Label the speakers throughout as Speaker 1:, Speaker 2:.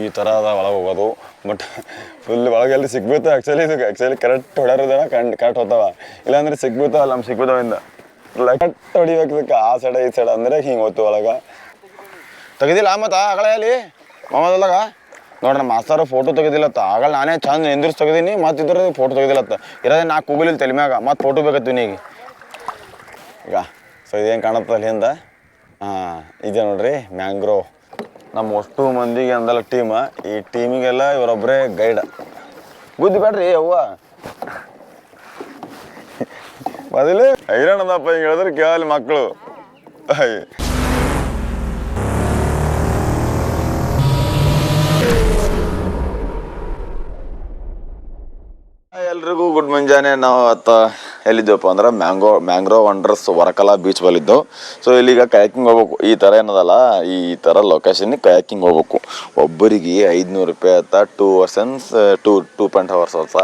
Speaker 1: ಈ ಥರ ಅದ ಒಳಗೆ ಹೋಗೋದು. ಬಟ್ ಫುಲ್ ಒಳಗೆ ಎಲ್ಲಿ ಸಿಗ್ಬೇಕು ಆ್ಯಕ್ಚುಲಿ ಇದು ಆ್ಯಕ್ಚುಲಿ ಕರೆಕ್ಟ್ ಹೊಡ್ಯಾರದನ ಕಂಡು ಕರೆಕ್ಟ್ ಹೋಗ್ತಾವ ಇಲ್ಲಾಂದ್ರೆ ಸಿಗ್ಬಿಡ್ತಾವ ನಮ್ಮ ಸಿಗ್ಬಿಡ್ತಾವಿಂದ. ಕರೆಕ್ಟ್ ಹೊಡಿಬೇಕು ಆ ಸೈಡ ಈ ಸೈಡ್ ಅಂದರೆ ಹಿಂಗೆ ಹೋತು ಒಳಗೆ. ತೆಗೆದಿಲ್ಲ ಮತ್ತು ಆಗಳೇ ಅಲ್ಲಿ? ಮಾಮದೊಳಗ? ನೋಡ್ರಿ ಮಾಸ್ತರು ಫೋಟೋ ತೆಗೆದಿಲ್ಲತ್ತ. ಆಗಲ್ಲ, ನಾನೇ ಚಂದ ನಿಂದಿರ್ಸಿ ತೆಗೆದೀನಿ, ಮತ್ತು ಇದ್ರ ಫೋಟೋ ತೆಗೆದಿಲ್ಲತ್ತ. ಇರೋದೇ ನಾ ಕೂಗಲಿಲ್ಲ ತಲೆ ಮ್ಯಾಗ, ಮತ್ತು ಫೋಟೋ ಬೇಕತ್ತು ಈಗ ಈಗ ಸೊ ಇದೇನು ಕಾಣುತ್ತೆ ಅಲ್ಲಿಂದ ಹಾಂ, ಇದೆ ನೋಡ್ರಿ ಮ್ಯಾಂಗ್ರೋ ನಮ್ಮ ಅಷ್ಟು ಮಂದಿಗೆ ಅಂದಲ್ಲ ಟೀಮ ಈ ಟೀಮಿಗೆಲ್ಲ ಇವರೊಬ್ಬರೇ ಗೈಡ ಬುದ್ಧಿ ಬೇಡ್ರಿ ಅವ್ವ. ಮೊದಲೇ ಹೈರಾಣದಪ್ಪ ಹಿಂಗೆ ಹೇಳಿದ್ರೆ ಕೇಳಲಿ ಮಕ್ಕಳು. ಎಲ್ರಿಗೂ ಗುಡ್ ಮುಂಜಾನೆ. ನಾವು ಅತ್ತ ಎಲ್ಲಿದ್ದೇವಪ್ಪ ಅಂದ್ರೆ mango, mangrove wonders Varkala beach ಬಲ್ಲಿದ್ದು so ಇಲ್ಲಿಗ ಕಯಾಕಿಂಗ್ ಹೋಗ್ಬೇಕು. ಈ ಥರ ಏನದಲ್ಲ, ಈ ಥರ ಲೊಕೇಶನ್ ಕಯಾಕಿಂಗ್ ಹೋಗ್ಬೇಕು. ಒಬ್ಬರಿಗೆ ಐದುನೂರು ರೂಪಾಯಿ ಆತ two ಅವರ್ಸನ್ಸ್ two two point hours hours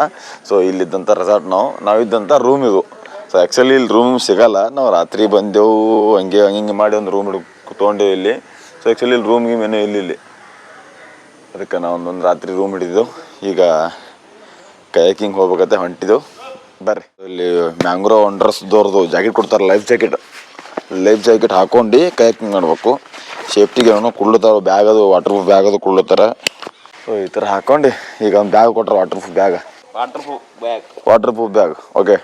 Speaker 1: so ಇಲ್ಲಿದ್ದಂಥ resort ನಾವು. ನಾವಿದ್ದಂಥ ರೂಮ್ ಇದು. ಸೊ ಆ್ಯಕ್ಚುಲಿ ಇಲ್ಲಿ ರೂಮ್ ಸಿಗಲ್ಲ. ನಾವು ರಾತ್ರಿ ಬಂದೆವು, ಹಂಗೆ ಹಂಗೆ ಮಾಡಿ ಒಂದು ರೂಮ್ ಹಿಡ್ಕೊ ತೊಗೊಂಡೇವು ಇಲ್ಲಿ. ಸೊ ಆ್ಯಕ್ಚುಲಿ ಇಲ್ಲಿ ರೂಮ್ ಗೀಮ್ ಇಲ್ಲಿ ಇಲ್ಲ, ಇಲ್ಲಿ. ಅದಕ್ಕೆ ನಾವು ಒಂದೊಂದು ರಾತ್ರಿ ರೂಮ್ ಹಿಡಿದು ಈಗ ಕಯಾಕಿಂಗ್ ಹೋಗ್ಬೇಕಂತ ಹೊಂಟಿದ್ದು ಬರ್ರಿ. ಇಲ್ಲಿ ಮ್ಯಾಂಗ್ರೋ ವಂಡರ್ಸ್ದವ್ರದ್ದು ಜಾಕೆಟ್ ಕೊಡ್ತಾರೆ ಲೈಫ್ ಜಾಕೆಟ್. ಲೈಫ್ ಜಾಕೆಟ್ ಹಾಕೊಂಡು ಕಯಾಕಿಂಗ್ ಮಾಡ್ಬೇಕು. ಸೇಫ್ಟಿಗೆ ಏನೋ ಕುಳ್ಳುತ್ತಾವೆ ಬ್ಯಾಗ್ ಅದು ವಾಟರ್ ಪ್ರೂಫ್ ಬ್ಯಾಗ್ ಅದು ಕುಳ್ಳುತ್ತಾರೆ ಸೊ ಈ ಥರ ಹಾಕೊಂಡು. ಈಗ ಒಂದು ಬ್ಯಾಗ್ ಕೊಟ್ಟರೆ
Speaker 2: waterproof bag waterproof
Speaker 1: bag waterproof bag okay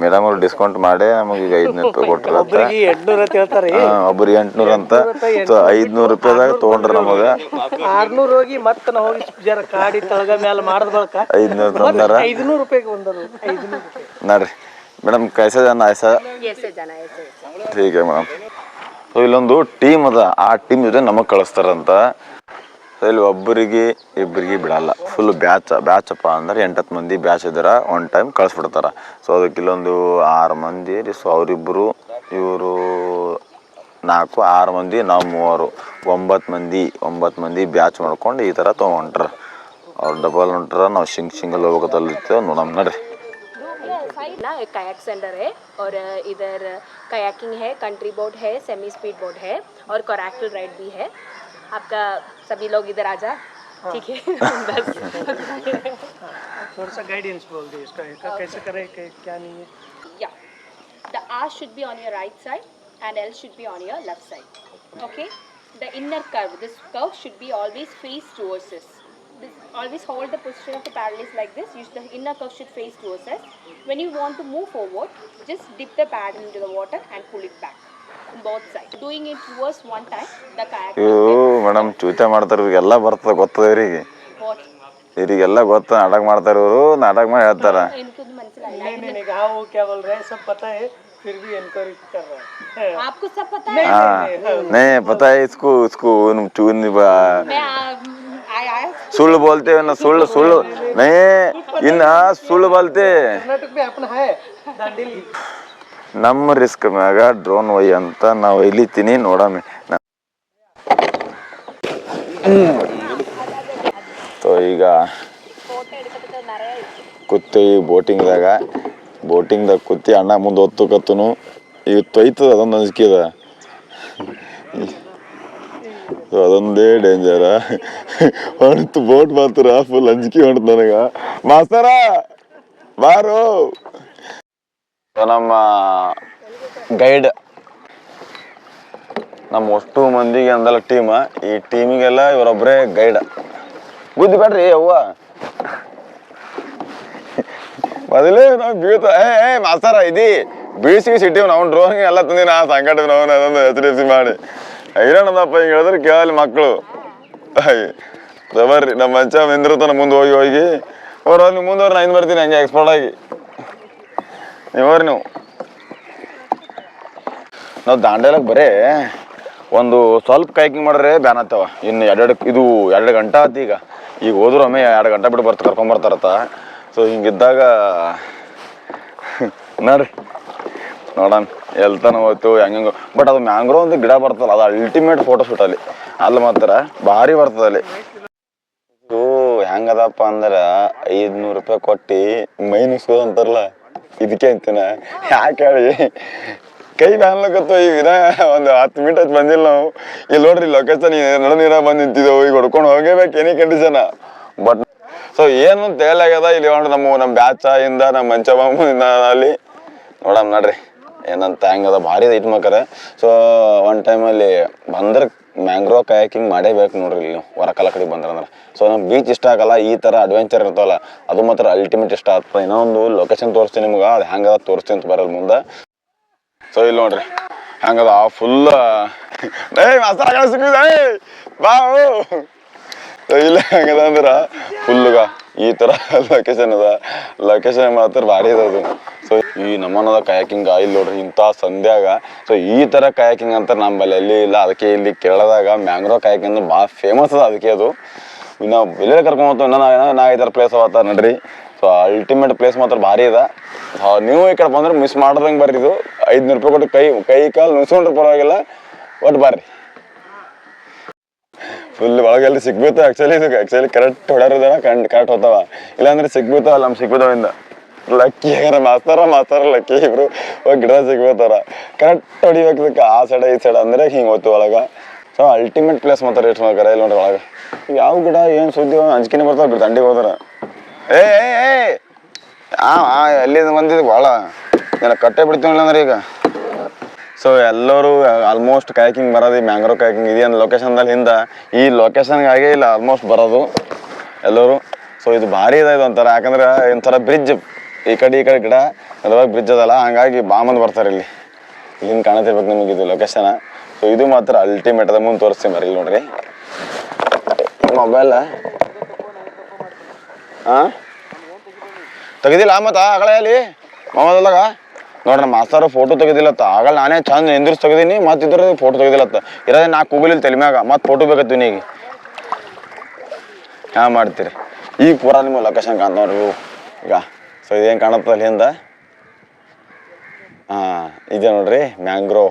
Speaker 1: madam ಅವ್ರು ಡಿಸ್ಕೌಂಟ್ ಮಾಡಿ ನಮಗೆ ಈಗ ಐದುನೂರು ರೂಪಾಯಿ ಕೊಟ್ಟರು ಅಂತ
Speaker 3: ಒಬ್ಬರಿಗೆ ಎಂಟ್ನೂರ ಅಂತ ಹೇಳ್ತಾರೆ
Speaker 1: ಒಬ್ಬರಿಗೆ ಎಂಟ್ನೂರು ಅಂತ ಸೊ ಐದುನೂರು ರೂಪಾಯಿದಾಗ ತೊಗೊಂಡ್ರೆ ನಮಗೆ
Speaker 3: ಆರ್ನೂರ್ ಹೋಗಿ ಮತ್ತೆ ನಾವು ಹೋಗಿ ಜರ ಕಾಡಿ ತಳಗ ಮ್ಯಾಲ ಮಾಡಿದ ಬಳಕ
Speaker 1: ಐದುನೂರು ತಂದಾರ
Speaker 3: ಐದುನೂರು ರೂಪಾಯಿಗೆ ಬಂದರು ಐದುನೂರು ರೂಪಾಯಿ
Speaker 1: ನೋಡ್ರಿ ಮೇಡಮ್ ಕೈಸ ಜನ ಐಸ
Speaker 4: ऐसे जाना है ऐसे ऐसे
Speaker 1: ठीक है ಮೇಡಮ್ ಸೊ ಇಲ್ಲೊಂದು ಟೀಮ್ ಅದ ಆ ಟೀಮ್ ಜೊತೆ ನಮಗೆ ಕಳಿಸ್ತಾರಂತ ಸೊ ಇಲ್ಲಿ ಒಬ್ಬರಿಗೆ ಇಬ್ಬರಿಗೆ ಬಿಡಲ್ಲ ಫುಲ್ ಬ್ಯಾಚ್ ಬ್ಯಾಚಪ್ಪ ಅಂದ್ರೆ ಎಂಟತ್ತು ಮಂದಿ ಬ್ಯಾಚ್ ಇದ್ದಾರ ಒನ್ ಟೈಮ್ ಕಳಿಸ್ಬಿಡ್ತಾರ ಸೊ ಅದಕ್ಕೆ ಇಲ್ಲೊಂದು ಆರು ಮಂದಿ ಸೊ ಅವರಿಬ್ಬರು ಇವರು ನಾಲ್ಕು ಆರು ಮಂದಿ ನಾವು ಮೂವರು ಒಂಬತ್ತು ಮಂದಿ ಒಂಬತ್ತು ಮಂದಿ ಬ್ಯಾಚ್ ಮಾಡ್ಕೊಂಡು ಈ ಥರ ತೊಗೊಂಡ್ರ ಅವ್ರು ಡಬಲ್ ಹೊಂಟ್ರ ನಾವು ಸಿಂಗ್ ಸಿಂಗಲ್ ಹೋಗ್ಬೇಕತ್ತಲ್ಲಿತ್ತು ನೋಡಮ್ ನಡ್ರಿ
Speaker 4: ना एक कायाक सेंटर है और अ, इधर कयाकिंग है कंट्री बोट है सेमी स्पीड बोट है और कोरैक्टल राइड भी है आपका सभी लोग इधर आ जा ठीक है बस
Speaker 3: थोड़ा सा गाइडेंस बोल दे इसका इसका कैसे करे कै- क्या नहीं है
Speaker 4: या the R should be on your right side and L should be on your left side. Okay? The inner curve, this curve should be always face towards us. This, always hold the position of the paddle is like this. You should, the inner curve should face towards us. When you want to move forward, just dip the paddle into the water and pull it back on both sides. Doing it reverse one time, the kayak
Speaker 1: ಇವು
Speaker 4: will
Speaker 1: madam ಚೂತೆ ಮಾಡ್ತಾರೆ ಇವ್ರಿಗೆಲ್ಲ ಬರ್ತದೆ ಗೊತ್ತದ ಇವ್ರಿಗೆ
Speaker 4: get what?
Speaker 1: ಇವ್ರಿಗೆಲ್ಲ ಗೊತ್ತ ನಾಟಕ ಮಾಡ್ತಾರೆ ಇವರು ನಾಟಕ ಮಾಡಿ ಹೇಳ್ತಾರ
Speaker 4: इनको तो मनसिलाया
Speaker 3: नहीं नहीं नहीं हाँ वो क्या बोल रहे हैं सब पता है फिर भी इनक्वायरी कर रहा है
Speaker 4: आपको सब पता है
Speaker 1: ಹಾ ನೇ ಪತಾ ಇಸ್ಕು ಇಸ್ಕು ಚೂನ್
Speaker 4: मैं आ- आया आया
Speaker 1: ಸುಳ್ಳು ಬೋಲ್ತೇವೆ ನಾ ಸುಳ್ಳು ಸುಳ್ಳು ನೇ ಇನ್ನ ಸುಳ್ಳು ಬೋಲ್ತೆ
Speaker 3: कर्नाटक में अपना है दांडेली
Speaker 1: ನಮ್ಮ ರಿಸ್ಕ್ ಮ್ಯಾಗ ಡ್ರೋನ್ ಒಯ್ ಅಂತ ನಾವು ಒಯ್ಲಿತ್ತೀನಿ ನೋಡಮ್ಮಿ ಈಗ ಕುತ್ತಿ ಬೋಟಿಂಗ್ದಾಗ ಬೋಟಿಂಗ್ದಾಗ ಕುತ್ತಿ ಅಣ್ಣ ಮುಂದೆ ಹೊತ್ತು ಕತ್ತನು, ಈಗ ತೊಯ್ತದ ಅದೊಂದು ಅಂಜಿಕೆ ಅದ. ಸೊ ಅದೊಂದೇ ಡೇಂಜರ ಹೊಣ್ತು ಬೋಟ್ ಮಾತ್ರ ಫುಲ್ ಅಂಜಿಕೆ ಹೊಣ್ತು ನನಗ. ಮಾಸ್ತರ, ಬಾರು. ನಮ್ಮ ಗೈಡ್ ನಮ್ಮ ಅಷ್ಟು ಮಂದಿಗೆ ಅಂದಲ್ಲ ಟೀಮ್ ಈ ಟೀಮಿಗೆಲ್ಲ ಇವರೊಬ್ಬರೇ ಗೈಡ್ ಬುದ್ಧಿ ಬೇಡ್ರಿ ಅವ್ವ. ಮೊದಲೇ ನಾವು ಬೀಳ್ತ ಏ ಏ, ಮಾಸ್ತಾರ, ಇದಿ. ಬೀಳ್ಸಿ, ಸಿಟ್ಟಿವ್, ನಾವು ಡ್ರೋನ್ ಎಲ್ಲ ತಂದಿ ನಾ ಸಂಕಟ ನಾವು ಅದೊಂದು ಎಚ್ ಡಿ ಸಿ ಮಾಡಿ ಹೈರಾಣದಪ್ಪ ಹಿಂಗೆ ಹೇಳಿದ್ರೆ ಕೇಳಲಿ ಮಕ್ಕಳು ಬರ್ರಿ ನಮ್ಮ ಮಂಚ ನಿಂದಿರ್ತಾನ ಮುಂದೆ ಹೋಗಿ ಹೋಗಿ. ಅವ್ರು ಅಲ್ಲಿ ಮುಂದವ್ರು ನಾ ಹಿಂದೆ ಬರ್ತೀನಿ, ಹಂಗೆ ಎಕ್ಸ್ಪರ್ಟ್ ಆಗಿ. ನೀವ್ರಿ ನೀವು. ನಾವು ದಾಂಡೇಲಕ್ಕೆ ಬರೇ ಒಂದು ಸ್ವಲ್ಪ ಕೈಕಿಂಗ್ ಮಾಡ್ರೆ ಬ್ಯಾನ್ ಆಗ್ತಾವ. ಇನ್ನು ಎರಡೆರಡು ಇದು ಎರಡು ಗಂಟೆ ಆತು ಈಗ. ಈಗ ಹೋದ್ರು ಒಮ್ಮೆ ಎರಡು ಗಂಟೆ ಬಿಟ್ಟು ಬರ್ತ ಕರ್ಕೊಂಬರ್ತಾರತ್ತ ಸೊ ಹಿಂಗಿದ್ದಾಗ ನೋಡ್ರಿ, ನೋಡೋಣ, ಎಲ್ತಾನ ಹೋಯ್ತು ಹೆಂಗೆ ಬಟ್ ಅದು ಮ್ಯಾಂಗ್ರೋ ಒಂದು ಗಿಡ ಬರ್ತದಲ್ಲ, ಅದು ಅಲ್ಟಿಮೇಟ್ ಫೋಟೋ ಶೂಟ್ ಅಲ್ಲಿ. ಅಲ್ಲಿ ಮಾತ್ರ ಭಾರಿ ಬರ್ತದೆ ಅಲ್ಲಿ. ಇದು ಹೆಂಗದಪ್ಪ ಅಂದ್ರೆ ಐದ್ನೂರು ರೂಪಾಯಿ ಕೊಟ್ಟು ಮೈ ಅಂತಾರಲ್ಲ, ಇದಕ್ಕೆ ಅಂತೀನ. ಯಾಕೆ ಹೇಳಿ? ಕೈ ಬ್ಯಾನ್ಲಕತ್ತು ಈಗ ಒಂದು ಹತ್ತು ಆಯ್ತು ಬಂದಿಲ್ಲ ನಾವು. ಇಲ್ಲಿ ನೋಡ್ರಿ ಲೊಕೇಶನ್ ನಡು ನೀರ ಬಂದು ನಿಂತಿದ್ದೆವು ಈಗ ಹೊಡ್ಕೊಂಡು ಹೋಗೇಬೇಕು ಎನಿ ಕಂಡೀಷನ್ ಬಟ್ ಸೊ ಏನು ತೇಲಾಗ್ಯದ ಇಲ್ಲಿ ನೋಡ್ರಿ ನಮ್ಮ ನಮ್ಮ ಬ್ಯಾಚ ಇಂದ ನಮ್ಮ ಮಂಚ ಮಾಮು ಇಂದ ಅಲ್ಲಿ. ನೋಡಮ್ ನೋಡ್ರಿ. ಏನಂತ ಹೆಂಗದ ಭಾರಿ ಐತ್ ಮಕ್ಕರೆ ಸೊ ಒನ್ ಟೈಮಲ್ಲಿ ಬಂದ್ರೆ ಮ್ಯಾಂಗ್ರೋ ಕಯಾಕಿಂಗ್ ಮಾಡೇಬೇಕು ನೋಡ್ರಿ ಇಲ್ಲಿ ಹೊರಕಲ ಕಡೆ ಬಂದ್ರಂದ್ರೆ. ಸೊ ನಮ್ಗೆ ಬೀಚ್ ಇಷ್ಟ ಆಗಲ್ಲ, ಈ ಥರ ಅಡ್ವೆಂಚರ್ ಇರ್ತಾವಲ್ಲ. ಅದು ಮಾತ್ರ ಅಲ್ಟಿಮೇಟ್ ಇಷ್ಟ ಆಗ್ತದೆ. ಇನ್ನೊಂದು ಲೊಕೇಶನ್ ತೋರಿಸ್ತೀನಿ ನಿಮ್ಗೆ. ಅದು ಹೆಂಗದ ತೋರಿಸ್ತೀನಿ ಅಂತ ಬರೋದು ಮುಂದೆ. ಸೊ ಇಲ್ಲಿ ನೋಡ್ರಿ. ಹಂಗದ ಫುಲ್ ಏಯ್ ಮಸಾಲ ಸಿಕ್ಕಿದ ಬಾವು ಸೊ ಇಲ್ಲ, ಹಂಗದ ಅಂದ್ರೆ ಫುಲ್ಗ ಈ ಥರ ಲೊಕೇಶನ್ ಅದ. ಲೊಕೇಶನ್ ಮಾತ್ರ ಭಾರಿ ಅದ ಅದು. ಸೊ ಈ ನಮ್ಮನದ ಕಯಾಕಿಂಗ್ ಇಲ್ಲಿ ನೋಡ್ರಿ, ಇಂಥ ಸಂಧ್ಯಾಗ ಸೊ ಈ ಥರ ಕಯಾಕಿಂಗ್ ಅಂತ ನಮ್ಮಲ್ಲಿ ಎಲ್ಲಿ ಇಲ್ಲ. ಅದಕ್ಕೆ ಇಲ್ಲಿ ಕೇರಳದಾಗ ಮ್ಯಾಂಗ್ರೋ ಕಯಾಕಿಂಗ್ ಅಂದ್ರೆ ಭಾಳ ಫೇಮಸ್ ಅದ ಅದಕ್ಕೆ ಅದು. ಇನ್ನು ಎಲ್ಲೇ ಕರ್ಕೊಂಡು ಹೋಗ್ತಾವ ನಾ ನಾ ಈ ಥರ ಪ್ಲೇಸ್ ಅವತ್ತ ನಡ್ರಿ. ಸೊ ಅಲ್ಟಿಮೇಟ್ ಪ್ಲೇಸ್ ಮಾತ್ರ ಭಾರಿ ಇದೆ. ನೀವು ಈ ಕಡೆ ಬಂದ್ರೆ ಮಿಸ್ ಮಾಡ್ದಂಗೆ ಬರ್ರಿ ಇದು. ಐದ್ನೂರು ರೂಪಾಯಿ ಕೊಟ್ಟು ಕೈ ಕೈ ಕಾಲು ನುಸ್ಕೊಂಡ್ರೆ ಪರವಾಗಿಲ್ಲ ಒಟ್ಟು ಬರ್ರಿ. ಫುಲ್ ಒಳಗೆಲ್ಲ ಸಿಗ್ಬೇಕು ಆಕ್ಚುಲಿ ಇದು ಆಕ್ಚುಲಿ ಕರೆಕ್ಟ್ ಹೊಡ್ಯಾರದಾರ ಕಂಡ್ ಕರೆಕ್ಟ್ ಹೋಗ್ತಾವ ಇಲ್ಲಾಂದ್ರೆ ಸಿಗ್ಬಿಡ್ತಾವ ನಮ್ಗೆ ಸಿಗ್ಬಿದ್ದಾವಿಂದ ಲಕ್ಕಿ ಹೇಗಾರ ಮಾಸ್ತಾರ ಮಾಸ್ತಾರ ಲಕ್ಕಿ ಇಬ್ರು ಹೋಗಿ ಗಿಡ ಸಿಗ್ಬೋತಾರ ಕರೆಕ್ಟ್ ಹೊಡಿಬೇಕು ಇದಕ್ಕೆ, ಆ ಸೈಡ್ ಈ ಸೈಡ್ ಅಂದ್ರೆ ಹಿಂಗೆ ಹೋಗ್ತು ಒಳಗ. ಸೊ ಅಲ್ಟಿಮೇಟ್ ಪ್ಲೇಸ್ ಮಾತ್ರ ರೇಟ್ ಮಾಡ್ತಾರೆ ಇಲ್ಲಿ ನೋಡ್ರಿ ಒಳಗೆ. ಯಾವ ಗಿಡ, ಏನು ಸುದ್ದಿ, ಅಂಜಿಕೆನೇ ಬರ್ತಾವ ದಂಡಿಗೆ ಹೋದ್ರ. ಏ ಏ ಏ. ಆ ಎಲ್ಲಿಂದ ಬಂದಿದ್ದು ಭಾಳ. ನಾನು ಕಟ್ಟೆ ಬಿಡ್ತೀನಿ ಅಂದ್ರೆ ಈಗ. ಸೊ ಎಲ್ಲರೂ ಆಲ್ಮೋಸ್ಟ್ ಕ್ಯಾಕಿಂಗ್ ಬರೋದು, ಈ ಮ್ಯಾಂಗ್ರೋ ಕಾಯಕಿಂಗ್ ಇದೇನು ಲೊಕೇಶನ್ದಲ್ಲಿ ಹಿಂದೆ ಈ ಲೊಕೇಶನ್ಗಾಗೆ ಇಲ್ಲ ಆಲ್ಮೋಸ್ಟ್ ಬರೋದು ಎಲ್ಲರೂ. ಸೊ ಇದು ಭಾರಿ ಇದೆ ಇದು ಒಂಥರ. ಯಾಕಂದ್ರೆ ಒಂಥರ ಬ್ರಿಡ್ಜ್ ಈ ಕಡೆ ಈ ಕಡೆ ಗಿಡ ಅದ್ರಾಗ ಬ್ರಿಡ್ಜ್ ಅದಲ್ಲ. ಹಂಗಾಗಿ ಬಾಮಂದು ಬರ್ತಾರೆ ಇಲ್ಲಿ. ಇಲ್ಲಿಂದ ಕಾಣತಿರ್ಬೇಕು ನಿಮಗೆ ಇದು ಲೊಕೇಶನ್ ಸೊ ಇದು ಮಾತ್ರ ಅಲ್ಟಿಮೇಟ್ ಅದ ಮುಂದೆ ತೋರಿಸ್ತೀನಿ ಬರ್ರಿ ನೋಡ್ರಿ. ಮೊಬೈಲ ಹಾಂ ತೆಗೆದಿಲ್ಲ ಮತ್ತ, ಆಗಲೇ ಅಲ್ಲಿ. ಮೊಬೈಲ್ದಾಗ ನೋಡ್ರಿ ಮಾಸ್ತರು ಫೋಟೋ ತೆಗೆದಿಲ್ಲತ್ತ. ಆಗಲ್ಲ ನಾನೇ ಚಂದ ನಿಂದಿರ್ಸಿ ತೆಗೆದೀನಿ, ಮತ್ತೆ ಇದ್ರ ಫೋಟೋ ತೆಗೆದಿಲ್ಲತ್ತ. ಇರೋದೇ ನಾ ಕೂಗಲಿಲ್ಲ ತಲೆ ಮ್ಯಾಗ ಮತ್ತೆ ಫೋಟೋ ಬೇಕತ್ತು ನೀಗ ಹಾ, ಮಾಡ್ತೀರಿ. ಈಗ ಪೂರ ನಿಮ್ಮ ಲೊಕೇಶನ್ ಕಾಣ್ತ ನೋಡ್ರಿ ಈಗ. ಸೊ ಇದೇನು ಕಾಣತ್ತ ಅಲ್ಲಿ ಹಿಂದ? ಹಾಂ, ಇದೆ ನೋಡ್ರಿ ಮ್ಯಾಂಗ್ರೋ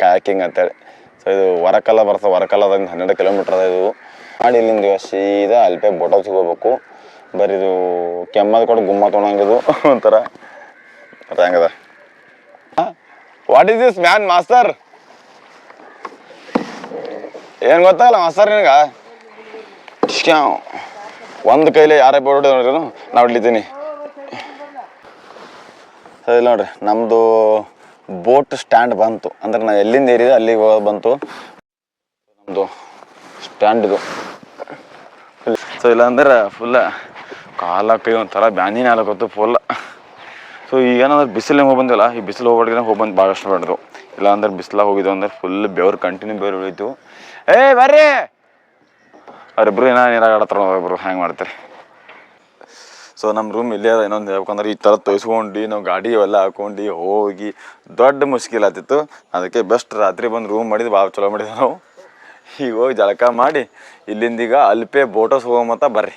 Speaker 1: ಕಾಯಾಕಿಂಗ್ ಅಂತೇಳಿ. ಸೊ ಇದು ವರಕಲ್ಲ ಬರ್ತದೆ, ವರಕಲ್ಲದಿಂದ ಹನ್ನೆರಡು ಕಿಲೋಮೀಟ್ರ್ ಅದ ಇದು. ಮಾಡಿ ಇಲ್ಲಿಂದ ಸೀದಾ ಅಲ್ಪೆ ಬೋಟಲ್ ಸಿಗೋಬೇಕು. ಬರೀ ಇದು ಕೆಮ್ಮದ ಕೊಡು ಗುಮ್ಮ ತೊಗೊಂಡಂಗಿದು ಒಂಥರ ಹಂಗದ what is this man master ಏನು ಗೊತ್ತಾಗಲ್ಲ ಮಾಸ್ತರ್ ನಿನಗ? ಒಂದು ಕೈಲಿ ಯಾರೇ ಬೋರ್ಡ್ ನೋಡ್ರಿ ನಾ ಹೊಡ್ಲಿದ್ದೀನಿ ಸರಿ ನೋಡ್ರಿ ನಮ್ಮದು ಬೋಟ್ ಸ್ಟ್ಯಾಂಡ್ ಬಂತು. ಅಂದ್ರೆ ನಾವು ಎಲ್ಲಿಂದ ಏರಿದೆ ಅಲ್ಲಿಗೆ ಹೋಗೋದು ಬಂತು. ನಮ್ಮದು ಸ್ಟ್ಯಾಂಡ್ ಇದು ಸೊ ಇಲ್ಲಾಂದ್ರೆ ಫುಲ್ಲ ಕಾಲ ಕೈ ಒಂಥರ ಬ್ಯಾನಿನೇ ಆಲಕತ್ತು ಫುಲ್ ಸೊ ಈಗ ಏನಂದ್ರೆ ಬಿಸಿಲು ಹೋಗಿ ಬಂದಿಲ್ಲ ಈ ಬಿಸಿಲು ಹೋಗ್ಬಾರ್ದು ಹೋಗಿ ಬಂದು ಭಾಳ ಇಷ್ಟಪಡ್ರು ಇಲ್ಲ ಅಂದ್ರೆ ಬಿಸಿಲಾಗ ಹೋಗಿದ್ದು ಅಂದ್ರೆ ಫುಲ್ ಬೆವ್ರು ಕಂಟಿನ್ಯೂ ಬೆವ್ರು ಉಳಿತು. ಏ, ಬರ್ರಿ! ಅವ್ರಿಬ್ರು ಏನೋ ನೀರಾಗ ಆಡತ್ತಾರ ಅವ್ರಿಬ್ರು ಹ್ಯಾಂಗೆ ಮಾಡ್ತಾರೆ? ಸೊ ನಮ್ಮ ರೂಮ್ ಇಲ್ಲೇ ಅದ, ಇನ್ನೊಂದು ಹೇಳ್ಬೇಕಂದ್ರೆ ಈ ಥರ ತೊಯ್ಸ್ಕೊಂಡು, ನಾವು ಗಾಡಿ ಎಲ್ಲ ಹಾಕೊಂಡು ಹೋಗಿ ದೊಡ್ಡ ಮುಷ್ಕಿಲ್ ಆತಿತ್ತು ಅದಕ್ಕೆ ಬೆಸ್ಟ್ ರಾತ್ರಿ ಬಂದು ರೂಮ್ ಮಾಡಿದ್ದು ಭಾಳ ಚಲೋ ಮಾಡಿದ್ವಿ ನಾವು. ಈಗ ಹೋಗಿ ಜಳಕ ಮಾಡಿ ಇಲ್ಲಿಂದೀಗ ಅಲ್ಪೆ ಬೋಟಸ್ ಹೋಗೋ ಮತ್ತ ಬರ್ರಿ.